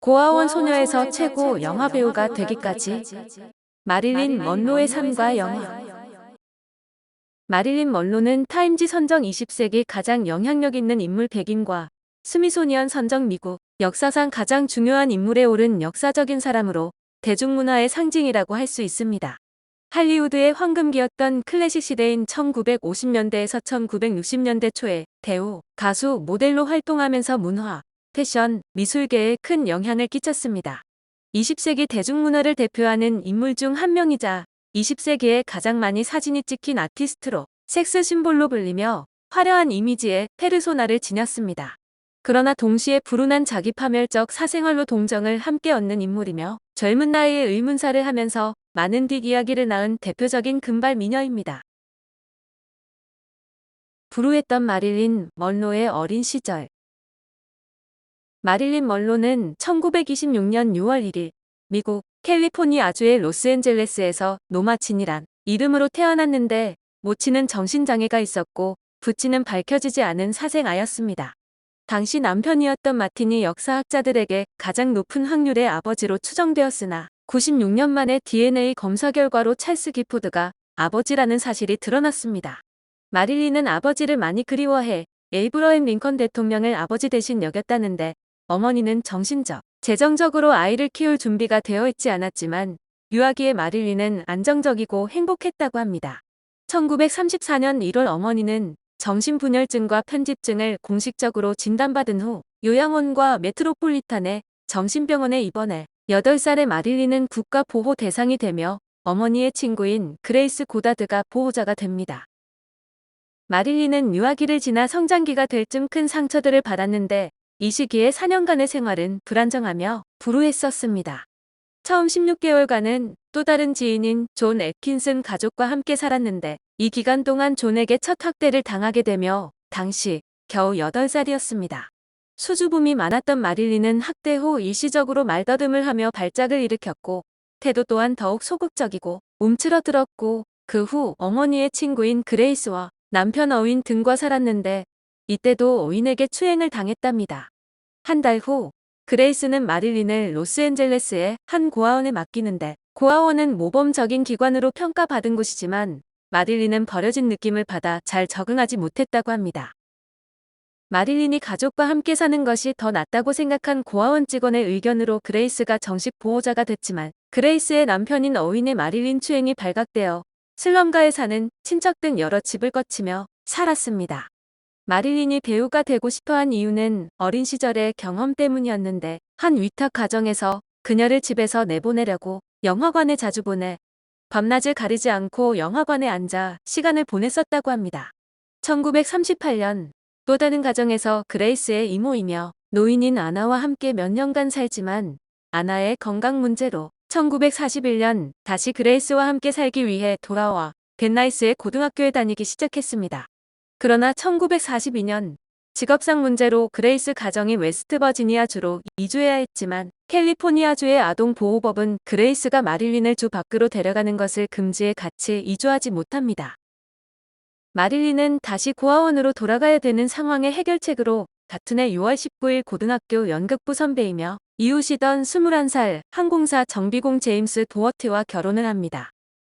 고아원 소녀에서 최고 영화 배우가 되기까지 마릴린 먼로의 삶과 영화 마릴린 먼로는 타임지 선정 20세기 가장 영향력 있는 인물 100인과 스미소니언 선정 미국 역사상 가장 중요한 인물에 오른 역사적인 사람으로 대중문화의 상징이라고 할 수 있습니다. 할리우드의 황금기였던 클래식 시대인 1950년대에서 1960년대 초에 배우, 가수, 모델로 활동하면서 문화, 패션, 미술계에 큰 영향을 끼쳤습니다. 20세기 대중문화를 대표하는 인물 중 한 명이자 20세기에 가장 많이 사진이 찍힌 아티스트로 섹스 심볼로 불리며 화려한 이미지의 페르소나를 지녔습니다. 그러나 동시에 불운한 자기 파멸적 사생활로 동정을 함께 얻는 인물이며 젊은 나이에 의문사를 하면서 많은 뒷이야기를 낳은 대표적인 금발 미녀입니다. 불우했던 마릴린 먼로의 어린 시절 마릴린 먼로는 1926년 6월 1일 미국 캘리포니아주의 로스앤젤레스에서 노마친이란 이름으로 태어났는데 모친은 정신장애가 있었고 부친은 밝혀지지 않은 사생아였습니다. 당시 남편이었던 마틴이 역사학자들에게 가장 높은 확률의 아버지로 추정되었으나 96년 만에 DNA 검사 결과로 찰스 기포드가 아버지라는 사실이 드러났습니다. 마릴리는 아버지를 많이 그리워해 에이브러임 링컨 대통령을 아버지 대신 여겼다는데 어머니는 정신적, 재정적으로 아이를 키울 준비가 되어 있지 않았지만 유아기의 마릴리는 안정적이고 행복했다고 합니다. 1934년 1월 어머니는 정신분열증과 편집증을 공식적으로 진단받은 후 요양원과 메트로폴리탄의 정신병원에 입원해 8살의 마릴리는 국가 보호 대상이 되며 어머니의 친구인 그레이스 고다드가 보호자가 됩니다. 마릴리는 유아기를 지나 성장기가 될 쯤 큰 상처들을 받았는데 이 시기에 4년간의 생활은 불안정하며 불우했었습니다. 처음 16개월간은 또 다른 지인인 존 애킨슨 가족과 함께 살았는데 이 기간 동안 존에게 첫 학대를 당하게 되며 당시 겨우 8살이었습니다. 수줍음이 많았던 마릴리는 학대 후 일시적으로 말더듬을 하며 발작을 일으켰고 태도 또한 더욱 소극적이고 움츠러들었고 그 후 어머니의 친구인 그레이스와 남편 어윈 등과 살았는데 이때도 어윈에게 추행을 당했답니다. 한 달 후 그레이스는 마릴린을 로스앤젤레스의 한 고아원에 맡기는데 고아원은 모범적인 기관으로 평가받은 곳이지만 마릴린은 버려진 느낌을 받아 잘 적응하지 못했다고 합니다. 마릴린이 가족과 함께 사는 것이 더 낫다고 생각한 고아원 직원의 의견으로 그레이스가 정식 보호자가 됐지만 그레이스의 남편인 어윈의 마릴린 추행이 발각되어 슬럼가에 사는 친척 등 여러 집을 거치며 살았습니다. 마릴린이 배우가 되고 싶어한 이유는 어린 시절의 경험 때문이었는데 한 위탁 가정에서 그녀를 집에서 내보내려고 영화관에 자주 보내 밤낮을 가리지 않고 영화관에 앉아 시간을 보냈었다고 합니다. 1938년 또 다른 가정에서 그레이스의 이모이며 노인인 아나와 함께 몇 년간 살지만 아나의 건강 문제로 1941년 다시 그레이스와 함께 살기 위해 돌아와 벤나이스의 고등학교에 다니기 시작했습니다. 그러나 1942년 직업상 문제로 그레이스 가정이 웨스트버지니아주로 이주해야 했지만 캘리포니아주의 아동보호법은 그레이스가 마릴린을 주 밖으로 데려가는 것을 금지해 같이 이주하지 못합니다. 마릴린은 다시 고아원으로 돌아가야 되는 상황의 해결책으로 같은 해 6월 19일 고등학교 연극부 선배이며 이웃이던 21살 항공사 정비공 제임스 도어트와 결혼을 합니다.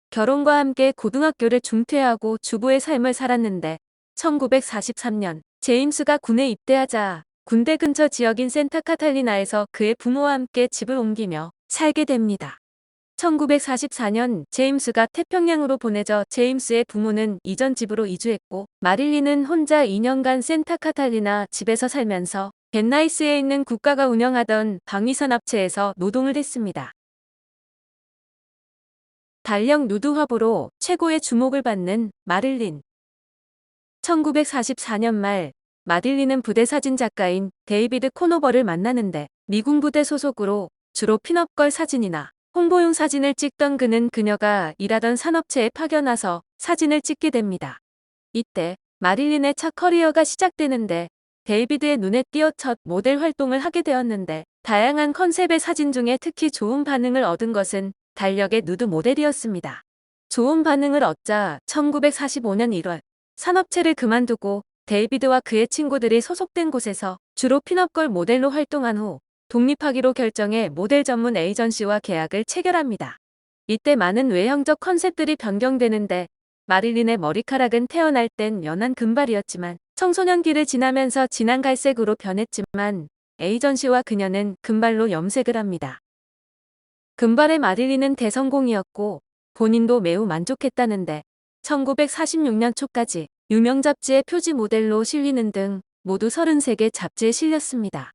결혼과 함께 고등학교를 중퇴하고 주부의 삶을 살았는데 1943년 제임스가 군에 입대하자 군대 근처 지역인 센타카탈리나에서 그의 부모와 함께 집을 옮기며 살게 됩니다. 1944년 제임스가 태평양으로 보내져 제임스의 부모는 이전 집으로 이주했고 마릴리는 혼자 2년간 센타카탈리나 집에서 살면서 벤나이스에 있는 국가가 운영하던 방위산업체에서 노동을 했습니다. 달력 누드 화보로 최고의 주목을 받는 마릴린 1944년 말 마딜리는 부대 사진 작가인 데이비드 코노버를 만나는데 미군 부대 소속으로 주로 핀업걸 사진이나 홍보용 사진을 찍던 그는 그녀가 일하던 산업체에 파견와서 사진을 찍게 됩니다. 이때 마릴린의 첫 커리어가 시작되는데 데이비드의 눈에 띄어 첫 모델 활동을 하게 되었는데 다양한 컨셉의 사진 중에 특히 좋은 반응을 얻은 것은 달력의 누드 모델이었습니다. 좋은 반응을 얻자 1945년 1월 산업체를 그만두고 데이비드와 그의 친구들이 소속된 곳에서 주로 핀업걸 모델로 활동한 후 독립하기로 결정해 모델 전문 에이전시와 계약을 체결합니다. 이때 많은 외형적 컨셉들이 변경되는데 마릴린의 머리카락은 태어날 땐 연한 금발이었지만 청소년기를 지나면서 진한 갈색으로 변했지만 에이전시와 그녀는 금발로 염색을 합니다. 금발의 마릴린은 대성공이었고 본인도 매우 만족했다는데 1946년 초까지 유명 잡지의 표지 모델로 실리는 등 모두 33개 잡지에 실렸습니다.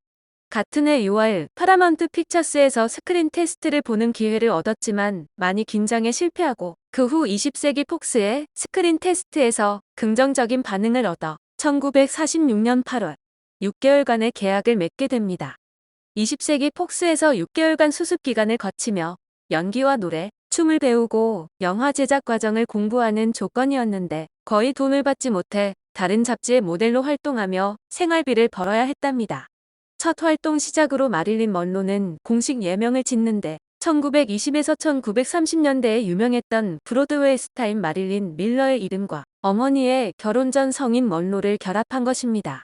같은 해 6월 파라마운트 픽처스에서 스크린 테스트를 보는 기회를 얻었지만 많이 긴장에 실패하고 그 후 20세기 폭스의 스크린 테스트에서 긍정적인 반응을 얻어 1946년 8월 6개월간의 계약을 맺게 됩니다. 20세기 폭스에서 6개월간 수습 기간을 거치며 연기와 노래, 춤을 배우고 영화 제작 과정을 공부하는 조건이었는데 거의 돈을 받지 못해 다른 잡지의 모델로 활동하며 생활비를 벌어야 했답니다. 첫 활동 시작으로 마릴린 먼로는 공식 예명을 짓는데 1920에서 1930년대에 유명했던 브로드웨이 스타인 마릴린 밀러의 이름과 어머니의 결혼 전 성인 먼로를 결합한 것입니다.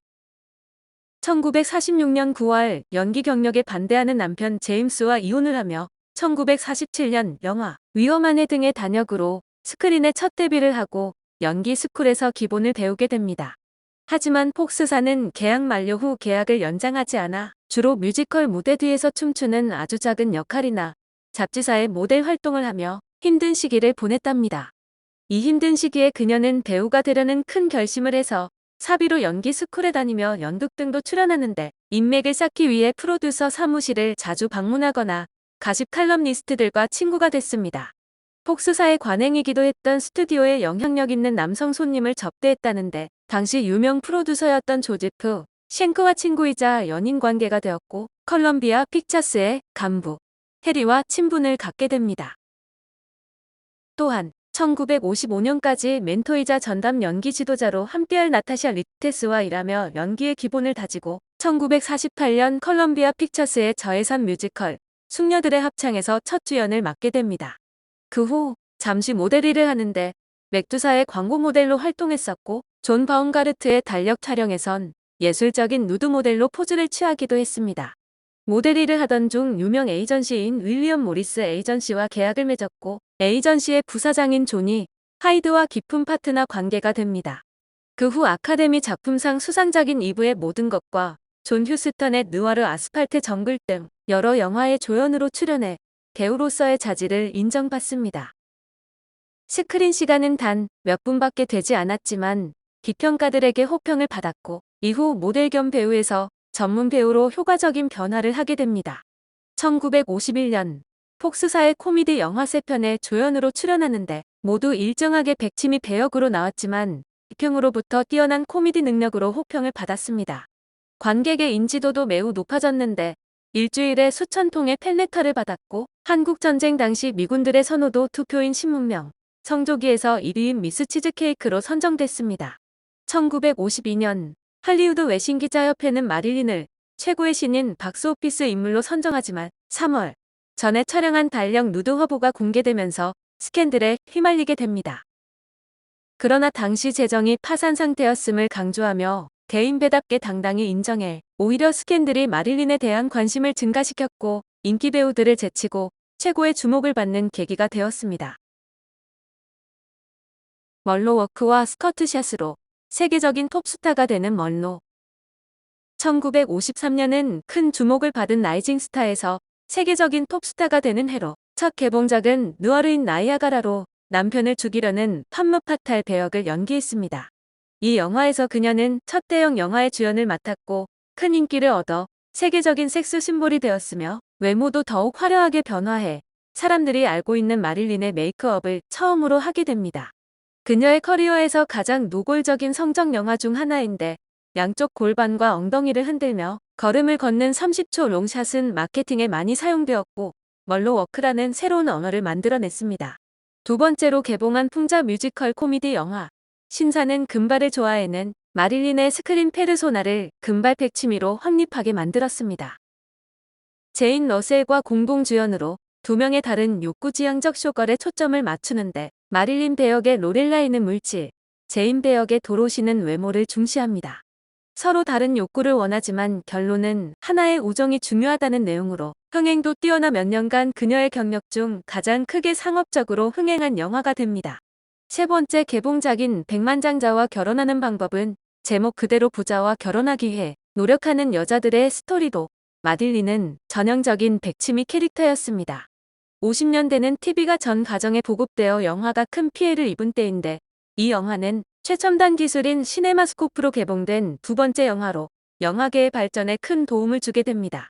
1946년 9월 연기 경력에 반대하는 남편 제임스와 이혼을 하며 1947년 영화 위험한 해 등의 단역으로 스크린에 첫 데뷔를 하고 연기 스쿨에서 기본을 배우게 됩니다. 하지만 폭스사는 계약 만료 후 계약을 연장하지 않아 주로 뮤지컬 무대 뒤에서 춤추는 아주 작은 역할이나 잡지사의 모델 활동을 하며 힘든 시기를 보냈답니다. 이 힘든 시기에 그녀는 배우가 되려는 큰 결심을 해서 사비로 연기 스쿨에 다니며 연극 등도 출연하는데 인맥을 쌓기 위해 프로듀서 사무실을 자주 방문하거나 가십 칼럼니스트들과 친구가 됐습니다. 폭스사의 관행이기도 했던 스튜디오에 영향력 있는 남성 손님을 접대했다는데 당시 유명 프로듀서였던 조지프 쉔크와 친구이자 연인 관계가 되었고 컬럼비아 픽처스의 간부 해리와 친분을 갖게 됩니다. 또한 1955년까지 멘토이자 전담 연기 지도자로 함께할 나타샤 리테스와 일하며 연기의 기본을 다지고 1948년 컬럼비아 픽처스의 저예산 뮤지컬 숙녀들의 합창에서 첫 주연을 맡게 됩니다. 그 후 잠시 모델 일을 하는데 맥두사의 광고 모델로 활동했었고 존 바움가르트의 달력 촬영에선 예술적인 누드 모델로 포즈를 취하기도 했습니다. 모델 일을 하던 중 유명 에이전시인 윌리엄 모리스 에이전시와 계약을 맺었고 에이전시의 부사장인 존이 하이드와 깊은 파트너 관계가 됩니다. 그 후 아카데미 작품상 수상작인 이브의 모든 것과 존 휴스턴의 느와르 아스팔트 정글 등 여러 영화의 조연으로 출연해 배우로서의 자질을 인정받습니다. 스크린 시간은 단 몇 분밖에 되지 않았지만 비평가들에게 호평을 받았고 이후 모델 겸 배우에서 전문 배우로 효과적인 변화를 하게 됩니다. 1951년 폭스사의 코미디 영화 세 편에 조연으로 출연하는데 모두 일정하게 백치미 배역으로 나왔지만 비평으로부터 뛰어난 코미디 능력으로 호평을 받았습니다. 관객의 인지도도 매우 높아졌는데 일주일에 수천 통의 팬레터를 받았고 한국전쟁 당시 미군들의 선호도 투표인 신문명 성조기에서 1위인 미스 치즈케이크로 선정됐습니다. 1952년 할리우드 외신기자협회는 마릴린을 최고의 신인 박스오피스 인물로 선정하지만 3월 전에 촬영한 달력 누드 화보가 공개되면서 스캔들에 휘말리게 됩니다. 그러나 당시 재정이 파산 상태였음을 강조하며 대인배답게 당당히 인정해 오히려 스캔들이 마릴린에 대한 관심을 증가시켰고 인기 배우들을 제치고 최고의 주목을 받는 계기가 되었습니다. 멀로 워크와 스커트샷으로 세계적인 톱스타가 되는 멀로 1953년은 큰 주목을 받은 라이징 스타에서 세계적인 톱스타가 되는 해로 첫 개봉작은 누아르인 나이아가라로 남편을 죽이려는 판무파탈 배역을 연기했습니다. 이 영화에서 그녀는 첫 대형 영화의 주연을 맡았고 큰 인기를 얻어 세계적인 섹스 심볼이 되었으며 외모도 더욱 화려하게 변화해 사람들이 알고 있는 마릴린의 메이크업을 처음으로 하게 됩니다. 그녀의 커리어에서 가장 노골적인 성적 영화 중 하나인데 양쪽 골반과 엉덩이를 흔들며 걸음을 걷는 30초 롱샷은 마케팅에 많이 사용되었고 멀로 워크라는 새로운 언어를 만들어냈습니다. 두 번째로 개봉한 풍자 뮤지컬 코미디 영화 신사는 금발을 좋아해는 마릴린의 스크린 페르소나를 금발 백치미로 확립하게 만들었습니다. 제인 러셀과 공동 주연으로 두 명의 다른 욕구지향적 쇼걸에 초점을 맞추는데 마릴린 배역의 로렐라이는 물질, 제인 배역의 도로시는 외모를 중시합니다. 서로 다른 욕구를 원하지만 결론은 하나의 우정이 중요하다는 내용으로 흥행도 뛰어나 몇 년간 그녀의 경력 중 가장 크게 상업적으로 흥행한 영화가 됩니다. 세 번째 개봉작인 백만장자와 결혼하는 방법은 제목 그대로 부자와 결혼하기 위해 노력하는 여자들의 스토리도 마딜리는 전형적인 백치미 캐릭터였습니다. 50년대는 TV가 전 가정에 보급되어 영화가 큰 피해를 입은 때인데 이 영화는 최첨단 기술인 시네마스코프로 개봉된 두 번째 영화로 영화계의 발전에 큰 도움을 주게 됩니다.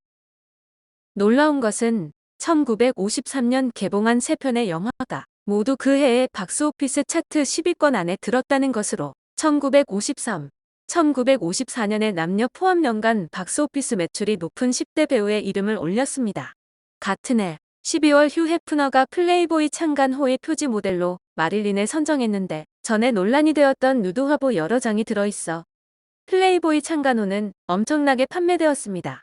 놀라운 것은 1953년 개봉한 세 편의 영화가 모두 그 해의 박스오피스 차트 10위권 안에 들었다는 것으로 1953, 1954년에 남녀 포함 연간 박스오피스 매출이 높은 10대 배우의 이름을 올렸습니다. 같은 해 12월 휴 해프너가 플레이보이 창간 호의 표지 모델로 마릴린을 선정했는데 전에 논란이 되었던 누드 화보 여러 장이 들어있어 플레이보이 창간호는 엄청나게 판매되었습니다.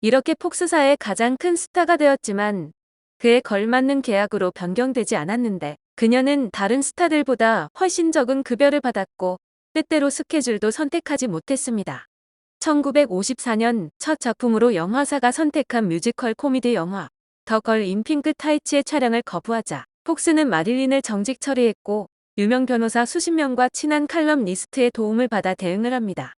이렇게 폭스사의 가장 큰 스타가 되었지만 그에 걸맞는 계약으로 변경되지 않았는데 그녀는 다른 스타들보다 훨씬 적은 급여를 받았고 때때로 스케줄도 선택하지 못했습니다. 1954년 첫 작품으로 영화사가 선택한 뮤지컬 코미디 영화 더 걸 인 핑크 타이츠의 촬영을 거부하자 폭스는 마릴린을 정직 처리했고 유명 변호사 수십 명과 친한 칼럼니스트의 도움을 받아 대응을 합니다.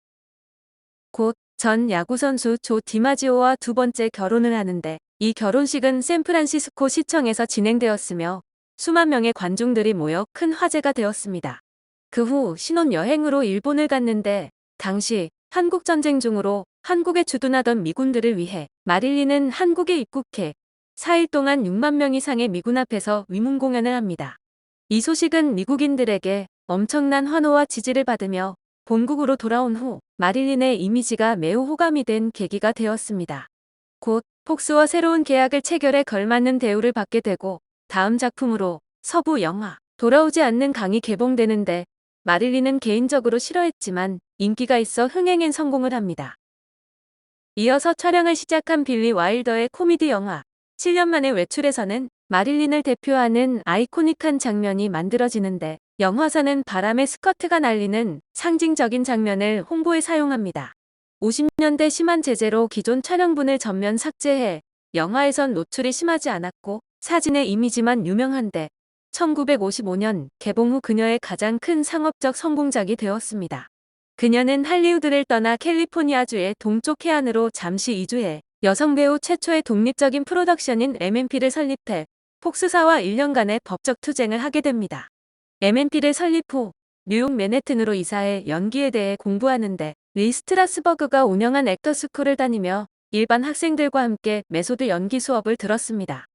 곧 전 야구선수 조 디마지오와 두 번째 결혼을 하는데 이 결혼식은 샌프란시스코 시청에서 진행되었으며 수만 명의 관중들이 모여 큰 화제가 되었습니다. 그 후 신혼여행으로 일본을 갔는데 당시 한국전쟁 중으로 한국에 주둔하던 미군들을 위해 마릴린은 한국에 입국해 4일 동안 6만 명 이상의 미군 앞에서 위문 공연을 합니다. 이 소식은 미국인들에게 엄청난 환호와 지지를 받으며 본국으로 돌아온 후 마릴린의 이미지가 매우 호감이 된 계기가 되었습니다. 곧 폭스와 새로운 계약을 체결해 걸맞는 대우를 받게 되고 다음 작품으로 서부 영화 돌아오지 않는 강이 개봉되는데 마릴린은 개인적으로 싫어했지만 인기가 있어 흥행엔 성공을 합니다. 이어서 촬영을 시작한 빌리 와일더의 코미디 영화 7년 만의 외출에서는 마릴린을 대표하는 아이코닉한 장면이 만들어지는데 영화사는 바람에 스커트가 날리는 상징적인 장면을 홍보에 사용합니다. 50년대 심한 제재로 기존 촬영분을 전면 삭제해 영화에선 노출이 심하지 않았고 사진의 이미지만 유명한데 1955년 개봉 후 그녀의 가장 큰 상업적 성공작이 되었습니다. 그녀는 할리우드를 떠나 캘리포니아주의 동쪽 해안으로 잠시 이주해 여성 배우 최초의 독립적인 프로덕션인 MNP를 설립해 폭스사와 1년간의 법적 투쟁을 하게 됩니다. MNP를 설립 후 뉴욕 맨해튼으로 이사해 연기에 대해 공부하는데 리 스트라스버그가 운영한 액터스쿨을 다니며 일반 학생들과 함께 메소드 연기 수업을 들었습니다.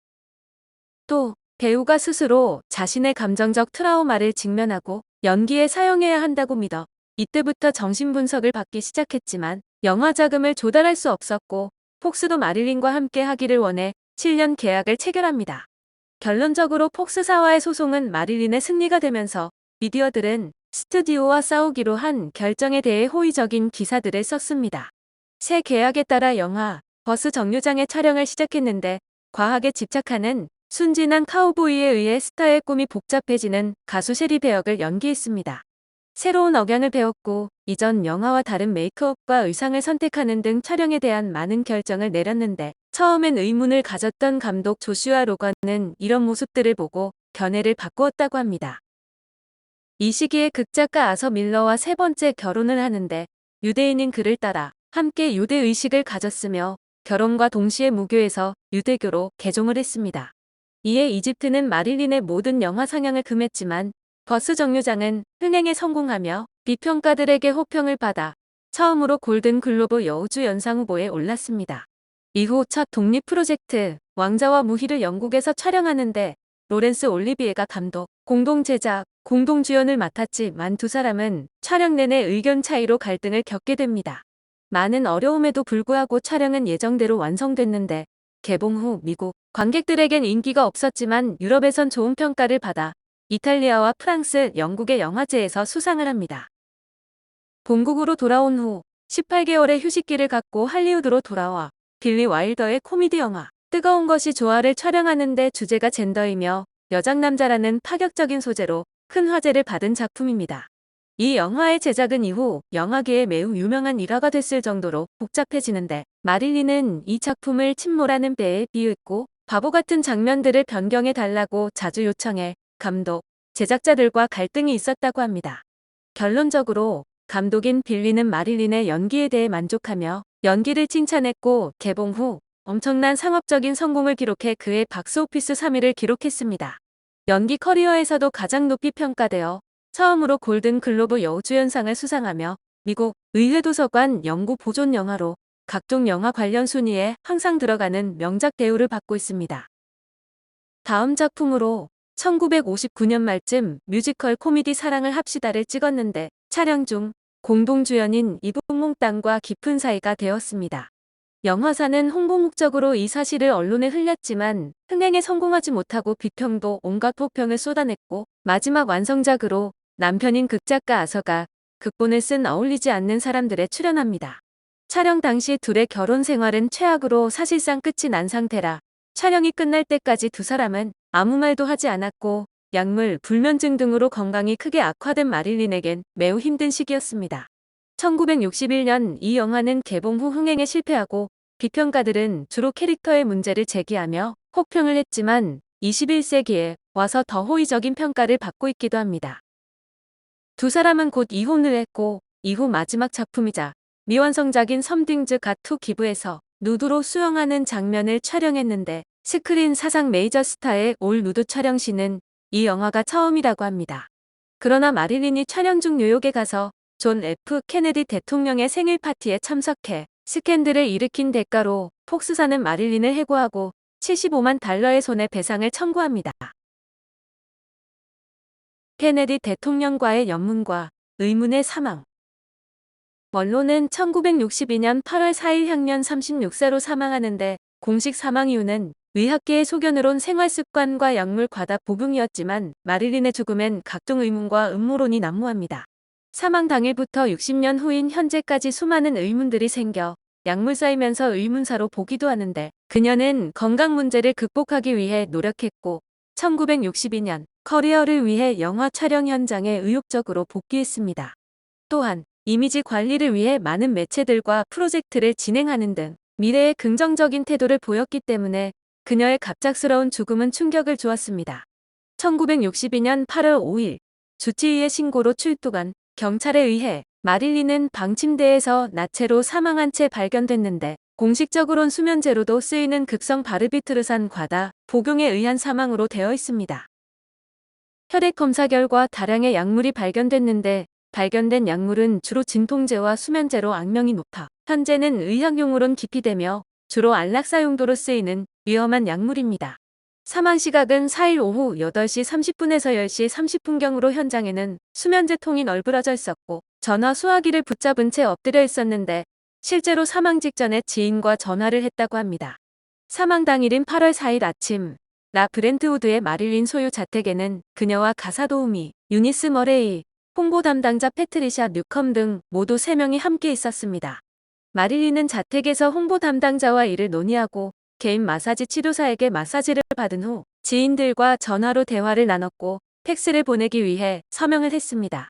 또 배우가 스스로 자신의 감정적 트라우마를 직면하고 연기에 사용해야 한다고 믿어 이때부터 정신분석을 받기 시작했지만 영화 자금을 조달할 수 없었고 폭스도 마릴린과 함께 하기를 원해 7년 계약을 체결합니다. 결론적으로 폭스사와의 소송은 마릴린의 승리가 되면서 미디어들은 스튜디오와 싸우기로 한 결정에 대해 호의적인 기사들을 썼습니다. 새 계약에 따라 영화 버스 정류장의 촬영을 시작했는데 과학에 집착하는 순진한 카우보이에 의해 스타의 꿈이 복잡해지는 가수 셰리 배역을 연기했습니다. 새로운 억양을 배웠고 이전 영화와 다른 메이크업과 의상을 선택하는 등 촬영에 대한 많은 결정을 내렸는데 처음엔 의문을 가졌던 감독 조슈아 로건은 이런 모습들을 보고 견해를 바꾸었다고 합니다. 이 시기에 극작가 아서 밀러와 세 번째 결혼을 하는데 유대인인 그를 따라 함께 유대 의식을 가졌으며 결혼과 동시에 무교에서 유대교로 개종을 했습니다. 이에 이집트는 마릴린의 모든 영화 상영을 금했지만 버스 정류장은 흥행에 성공하며 비평가들에게 호평을 받아 처음으로 골든 글로브 여우주 연상 후보에 올랐습니다. 이후 첫 독립 프로젝트 왕자와 무희를 영국에서 촬영하는데 로렌스 올리비에가 감독, 공동 제작, 공동 주연을 맡았지만 두 사람은 촬영 내내 의견 차이로 갈등을 겪게 됩니다. 많은 어려움에도 불구하고 촬영은 예정대로 완성됐는데 개봉 후 미국 관객들에겐 인기가 없었지만 유럽에선 좋은 평가를 받아 이탈리아와 프랑스, 영국의 영화제에서 수상을 합니다. 본국으로 돌아온 후 18개월의 휴식기를 갖고 할리우드로 돌아와 빌리 와일더의 코미디 영화 뜨거운 것이 좋아를 촬영하는데 주제가 젠더이며 여장남자라는 파격적인 소재로 큰 화제를 받은 작품입니다. 이 영화의 제작은 이후 영화계에 매우 유명한 일화가 됐을 정도로 복잡해지는데 마릴린은 이 작품을 침몰하는 배에 비유했고 바보 같은 장면들을 변경해 달라고 자주 요청해 감독, 제작자들과 갈등이 있었다고 합니다. 결론적으로 감독인 빌리는 마릴린의 연기에 대해 만족하며 연기를 칭찬했고 개봉 후 엄청난 상업적인 성공을 기록해 그의 박스오피스 3위를 기록했습니다. 연기 커리어에서도 가장 높이 평가되어 처음으로 골든 글로브 여우주연상을 수상하며 미국 의회도서관 연구 보존 영화로 각종 영화 관련 순위에 항상 들어가는 명작 대우를 받고 있습니다. 다음 작품으로 1959년 말쯤 뮤지컬 코미디 사랑을 합시다를 찍었는데 촬영 중 공동주연인 이북몽 땅과 깊은 사이가 되었습니다. 영화사는 홍보 목적으로 이 사실을 언론에 흘렸지만 흥행에 성공하지 못하고 비평도 온갖 호평을 쏟아냈고 마지막 완성작으로 남편인 극작가 아서가 극본을 쓴 어울리지 않는 사람들에 출연합니다. 촬영 당시 둘의 결혼 생활은 최악으로 사실상 끝이 난 상태라 촬영이 끝날 때까지 두 사람은 아무 말도 하지 않았고 약물, 불면증 등으로 건강이 크게 악화된 마릴린에겐 매우 힘든 시기였습니다. 1961년 이 영화는 개봉 후 흥행에 실패하고 비평가들은 주로 캐릭터의 문제를 제기하며 혹평을 했지만 21세기에 와서 더 호의적인 평가를 받고 있기도 합니다. 두 사람은 곧 이혼을 했고 이후 마지막 작품이자 미완성작인 섬딩즈 가2 기부에서 누드로 수영하는 장면을 촬영했는데 스크린 사상 메이저 스타의 올 누드 촬영 시는 이 영화가 처음이라고 합니다. 그러나 마릴린이 촬영 중 뉴욕에 가서 존 F. 케네디 대통령의 생일 파티에 참석해 스캔들을 일으킨 대가로 폭스사는 마릴린을 해고하고 75만 달러의 손해배상을 청구합니다. 케네디 대통령과의 연문과 의문의 사망 원로는 1962년 8월 4일 향년 36세로 사망하는데 공식 사망 이유는 의학계의 소견으론 생활습관과 약물 과다 복용이었지만 마릴린의 죽음엔 각종 의문과 음모론이 난무합니다. 사망 당일부터 60년 후인 현재까지 수많은 의문들이 생겨 약물 쌓이면서 의문사로 보기도 하는데 그녀는 건강 문제를 극복하기 위해 노력했고 1962년 커리어를 위해 영화 촬영 현장에 의욕적으로 복귀했습니다. 또한 이미지 관리를 위해 많은 매체들과 프로젝트를 진행하는 등 미래에 긍정적인 태도를 보였기 때문에 그녀의 갑작스러운 죽음은 충격을 주었습니다. 1962년 8월 5일 주치의의 신고로 출두간 경찰에 의해 마릴린은 방침대에서 나체로 사망한 채 발견됐는데 공식적으론 수면제로도 쓰이는 극성 바르비트르산 과다 복용에 의한 사망으로 되어 있습니다. 혈액 검사 결과 다량의 약물이 발견됐는데 발견된 약물은 주로 진통제와 수면제로 악명이 높아 현재는 의학용으론 기피되며 주로 안락사 용도로 쓰이는 위험한 약물입니다. 사망 시각은 4일 오후 8시 30분에서 10시 30분경으로 현장에는 수면제 통이 널브러져 있었고 전화 수화기를 붙잡은 채 엎드려 있었는데 실제로 사망 직전에 지인과 전화를 했다고 합니다. 사망 당일인 8월 4일 아침 라 브렌트우드의 마릴린 소유 자택에는 그녀와 가사 도우미 유니스 머레이, 홍보 담당자 패트리샤 뉴컴 등 모두 3명이 함께 있었습니다. 마릴린은 자택에서 홍보 담당자와 일을 논의하고 개인 마사지 치료사에게 마사지를 받은 후 지인들과 전화로 대화를 나눴고 팩스를 보내기 위해 서명을 했습니다.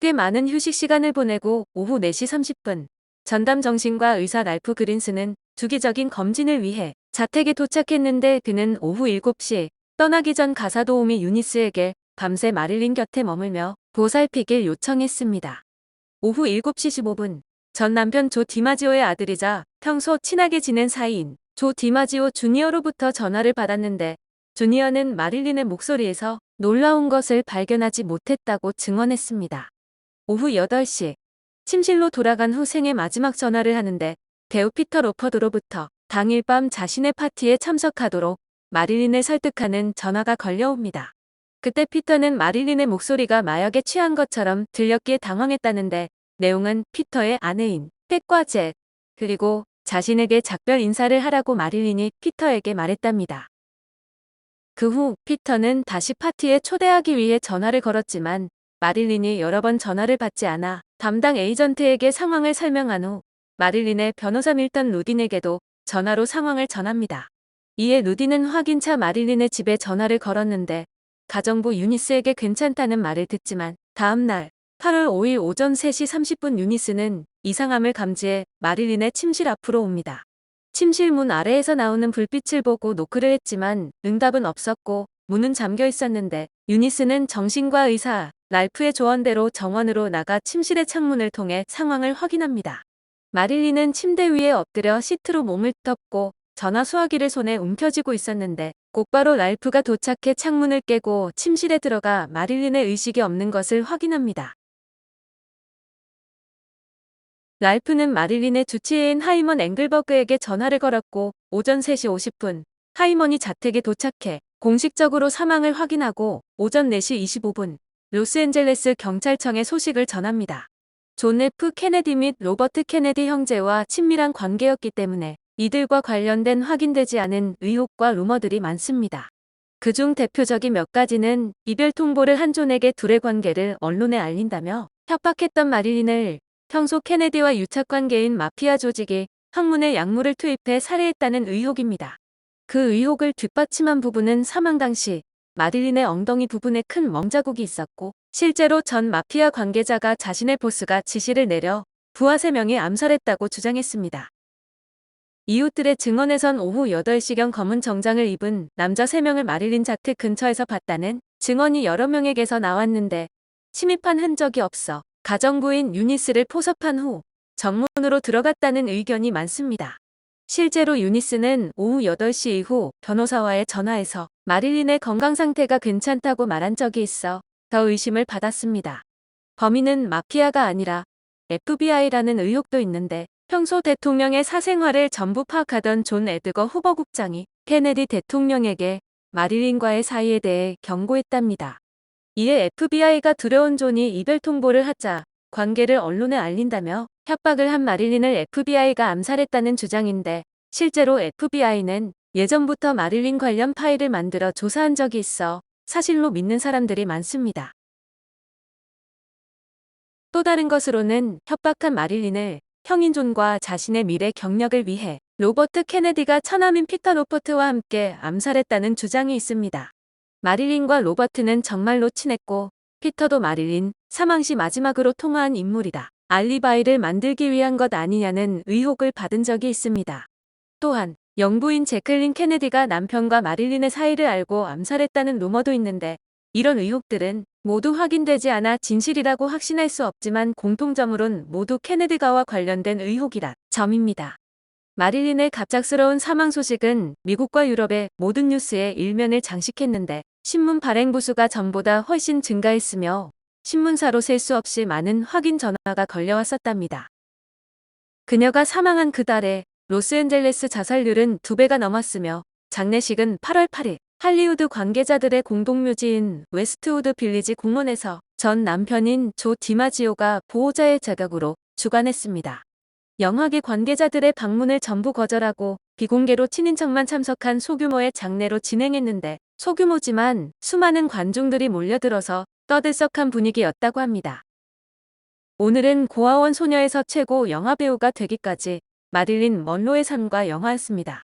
꽤 많은 휴식 시간을 보내고 오후 4시 30분 전담 정신과 의사 랄프 그린스는 주기적인 검진을 위해 자택에 도착했는데 그는 오후 7시 떠나기 전 가사 도우미 유니스에게 밤새 마릴린 곁에 머물며 보살피길 요청했습니다. 오후 7시 15분 전 남편 조 디마지오의 아들이자 평소 친하게 지낸 사이인 조 디마지오 주니어로부터 전화를 받았는데 주니어는 마릴린의 목소리에서 놀라운 것을 발견하지 못했다고 증언했습니다. 오후 8시 침실로 돌아간 후 생의 마지막 전화를 하는데 배우 피터 로퍼드로부터 당일 밤 자신의 파티에 참석하도록 마릴린을 설득하는 전화가 걸려옵니다. 그때 피터는 마릴린의 목소리가 마약에 취한 것처럼 들렸기에 당황했다는데 내용은 피터의 아내인 팩과 젯 그리고 자신에게 작별 인사를 하라고 마릴린이 피터에게 말했답니다. 그 후 피터는 다시 파티에 초대하기 위해 전화를 걸었지만 마릴린이 여러 번 전화를 받지 않아 담당 에이전트에게 상황을 설명한 후 마릴린의 변호사 밀턴 루딘에게도 전화로 상황을 전합니다. 이에 루딘은 확인차 마릴린의 집에 전화를 걸었는데 가정부 유니스에게 괜찮다는 말을 듣지만 다음날 8월 5일 오전 3시 30분 유니스는 이상함을 감지해 마릴린의 침실 앞으로 옵니다. 침실 문 아래에서 나오는 불빛을 보고 노크를 했지만 응답은 없었고 문은 잠겨 있었는데 유니스는 정신과 의사 랄프의 조언대로 정원으로 나가 침실의 창문을 통해 상황을 확인합니다. 마릴린은 침대 위에 엎드려 시트로 몸을 덮고 전화 수화기를 손에 움켜쥐고 있었는데 곧바로 랄프가 도착해 창문을 깨고 침실에 들어가 마릴린의 의식이 없는 것을 확인합니다. 랄프는 마릴린의 주치의인 하이먼 앵글버그에게 전화를 걸었고 오전 3시 50분 하이먼이 자택에 도착해 공식적으로 사망을 확인하고 오전 4시 25분 로스앤젤레스 경찰청에 소식을 전합니다. 존 F 케네디 및 로버트 케네디 형제와 친밀한 관계였기 때문에 이들과 관련된 확인되지 않은 의혹과 루머들이 많습니다. 그중 대표적인 몇 가지는 이별 통보를 한 존에게 둘의 관계를 언론에 알린다며 협박했던 마릴린을 평소 케네디와 유착 관계인 마피아 조직이 학문에 약물을 투입해 살해했다는 의혹입니다. 그 의혹을 뒷받침한 부분은 사망 당시 마릴린의 엉덩이 부분에 큰 멍자국이 있었고 실제로 전 마피아 관계자가 자신의 보스가 지시를 내려 부하 3명이 암살했다고 주장했습니다. 이웃들의 증언에선 오후 8시경 검은 정장을 입은 남자 3명을 마릴린 자택 근처에서 봤다는 증언이 여러 명에게서 나왔는데 침입한 흔적이 없어 가정부인 유니스를 포섭한 후 정문으로 들어갔다는 의견이 많습니다. 실제로 유니스는 오후 8시 이후 변호사와의 전화에서 마릴린의 건강 상태가 괜찮다고 말한 적이 있어 더 의심을 받았습니다. 범인은 마피아가 아니라 FBI라는 의혹도 있는데 평소 대통령의 사생활을 전부 파악하던 존 에드거 후보 국장이 케네디 대통령에게 마릴린과의 사이에 대해 경고했답니다. 이에 FBI가 두려운 존이 이별 통보를 하자 관계를 언론에 알린다며 협박을 한 마릴린을 FBI가 암살했다는 주장인데 실제로 FBI는 예전부터 마릴린 관련 파일을 만들어 조사한 적이 있어 사실로 믿는 사람들이 많습니다. 또 다른 것으로는 협박한 마릴린을 형인 존과 자신의 미래 경력을 위해 로버트 케네디가 처남인 피터 로퍼트와 함께 암살했다는 주장이 있습니다. 마릴린과 로버트는 정말로 친했고 피터도 마릴린 사망 시 마지막으로 통화한 인물이다. 알리바이를 만들기 위한 것 아니냐는 의혹을 받은 적이 있습니다. 또한 영부인 제클린 케네디가 남편과 마릴린의 사이를 알고 암살했다는 루머도 있는데 이런 의혹들은 모두 확인되지 않아 진실이라고 확신할 수 없지만 공통점으론 모두 케네디가와 관련된 의혹이라 점입니다. 마릴린의 갑작스러운 사망 소식은 미국과 유럽의 모든 뉴스에 일면을 장식했는데 신문 발행 부수가 전보다 훨씬 증가했으며 신문사로 셀 수 없이 많은 확인 전화가 걸려왔었답니다. 그녀가 사망한 그 달에 로스앤젤레스 자살률은 두 배가 넘었으며 장례식은 8월 8일 할리우드 관계자들의 공동묘지인 웨스트우드 빌리지 공원에서 전 남편인 조 디마지오가 보호자의 자격으로 주관했습니다. 영화계 관계자들의 방문을 전부 거절하고 비공개로 친인척만 참석한 소규모의 장례로 진행했는데 소규모지만 수많은 관중들이 몰려들어서 떠들썩한 분위기였다고 합니다. 오늘은 고아원 소녀에서 최고 영화배우가 되기까지 마딜린 먼로의 삶과 영화였습니다.